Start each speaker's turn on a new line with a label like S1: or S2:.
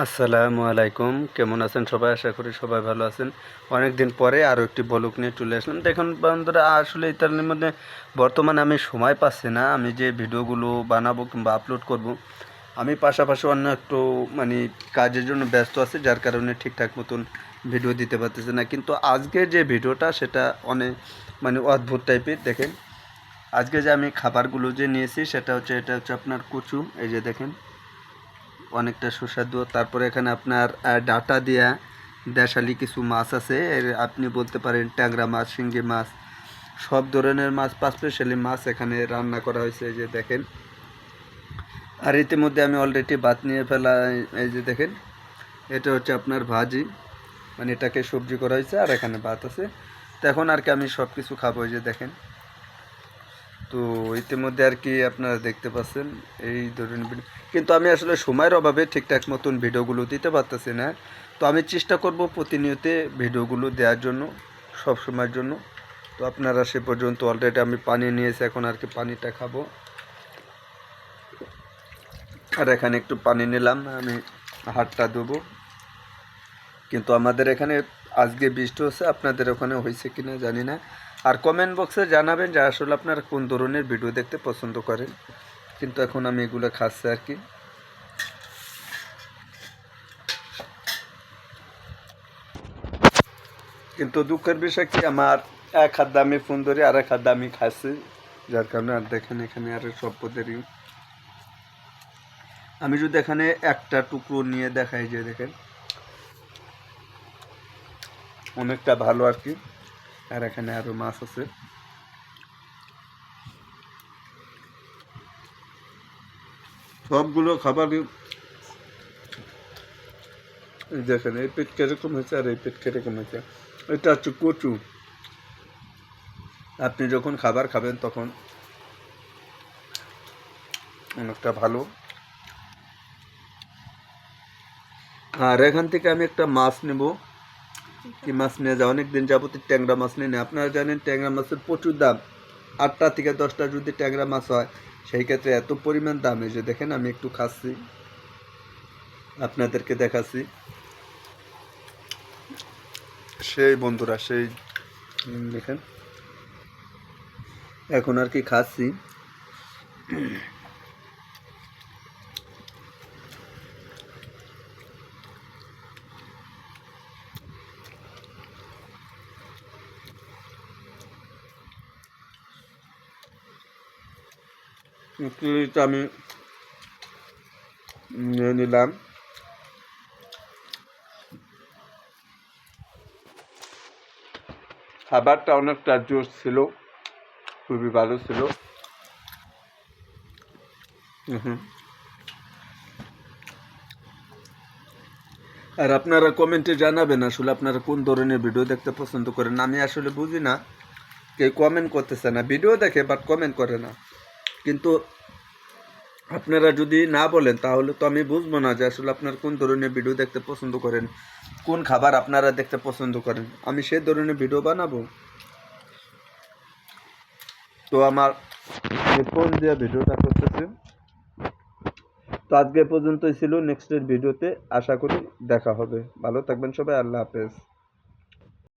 S1: আসসালামু আলাইকুম। কেমন আছেন সবাই? আশা করি সবাই ভালো আছেন। অনেক দিন পরে আরও একটি বলুক নিয়ে চলে আসলাম। দেখুন বন্ধুরা, আসলে ইতালির মধ্যে বর্তমানে আমি সময় পাচ্ছি না। আমি যে ভিডিওগুলো বানাবো কিংবা আপলোড করব, আমি পাশাপাশি অন্য একটু মানে কাজের জন্য ব্যস্ত আছি, যার কারণে ঠিকঠাক মতন ভিডিও দিতে পারতেছে না। কিন্তু আজকে যে ভিডিওটা, সেটা অনেক মানে অদ্ভুত টাইপের, দেখেন। আজকে যে আমি খাবারগুলো যে নিয়েছি, সেটা হচ্ছে, এটা হচ্ছে আপনার কচু। এই যে দেখেন অনেকটা সুস্বাদু। তারপরে এখানে আপনার ডাটা দেয়া দেশালি কিছু মাছ আছে। এর আপনি বলতে পারেন ট্যাংরা মাছ শিঙ্গি মাছ, সব ধরনের মাছ পাঁচ স্পেশালি মাছ এখানে রান্না করা হয়েছে এই যে দেখেন। আর ইতিমধ্যে আমি অলরেডি ভাত নিয়ে ফেলা এই যে দেখেন। এটা হচ্ছে আপনার ভাজি। মানে এটাকে সবজি করা হয়েছে আর এখানে ভাত আছে। তো এখন আর কি আমি সব কিছু খাব এই যে দেখেন। তো ইতিমধ্যে আর কি আপনারা দেখতে পাচ্ছেন এই ধরনের ভিডিও। কিন্তু আমি আসলে সময়ের অভাবে ঠিকঠাক মতন ভিডিওগুলো দিতে পারতেছি না। তো আমি চেষ্টা করব প্রতিনিয়ত ভিডিওগুলো দেওয়ার জন্য, সব সময়ের জন্য। তো আপনারা সে পর্যন্ত অলরেডি আমি পানি নিয়েছি, এখন আর কি পানিটা খাব। আর এখানে একটু পানি নিলাম, আমি হাতটা দেবো কিন্তু আমাদের এখানে আজকে বৃষ্টি হচ্ছে, আপনাদের ওখানে হয়েছে কিনা জানি না। আর কমেন্ট বক্সে জানাবেন যে আসলে আপনারা কোন ধরনের ভিডিও দেখতে পছন্দ করেন। কিন্তু এখন আমি এগুলো খাচ্ছি আর কি। কিন্তু দুঃখের বিষয় কি, আমার এক হাত দামি ফোন ধরে আর এক হাত দামি খাচ্ছি। যার কারণে আর দেখেন এখানে আর সব পদেরই আমি যদি এখানে একটা টুকরো নিয়ে দেখাই যে দেখেন। অনেকটা ভালো আর কি। আর এখানে আরও মাছ আছে। সবগুলো খাবারই দেখেন, এই পেট কীরকম হয়েছে আর এই পেট কীরকম হয়েছে। এটা হচ্ছে কচু। আপনি যখন খাবার খাবেন তখন অনেকটা ভালো। আর এখান থেকে আমি একটা মাছ নেব। কি মাছ নিয়ে যায় অনেক দিন যাবত ট্যাংরা মাছ নিয়ে নেয় আপনারা জানেন ট্যাংরা মাছের প্রচুর দাম। আটটা থেকে দশটা যদি ট্যাংরা মাছ হয়, সেই ক্ষেত্রে এত পরিমাণ দাম। এই যে দেখেন, আমি একটু খাচ্ছি। আপনাদেরকে দেখাচ্ছি। সেই বন্ধুরা, সেই দেখেন। এখন আর কি খাচ্ছি। আমি নিয়ে নিলাম। খাবারটা অনেকটা জোর ছিল, খুবই ভালো ছিল। আর আপনারা কমেন্টে জানাবেন আসলে আপনারা কোন ধরনের ভিডিও দেখতে পছন্দ করেন। আমি আসলে বুঝি না কে কমেন্ট করতেছে না। ভিডিও দেখে বাট কমেন্ট করে না। কিন্তু আপনারা যদি না বলেন, তাহলে তো আমি বুঝব না যে আসলে আপনার কোন ধরনের ভিডিও দেখতে পছন্দ করেন, কোন খাবার আপনারা দেখতে পছন্দ করেন। আমি সেই ধরনের ভিডিও বানাবো। তো আমার ফোন দিয়ে ভিডিওটা করতেছে, তো আজকে পর্যন্তই ছিল। নেক্সটের ভিডিওতে আশা করি দেখা হবে। ভালো থাকবেন সবাই, আল্লাহ হাফেজ।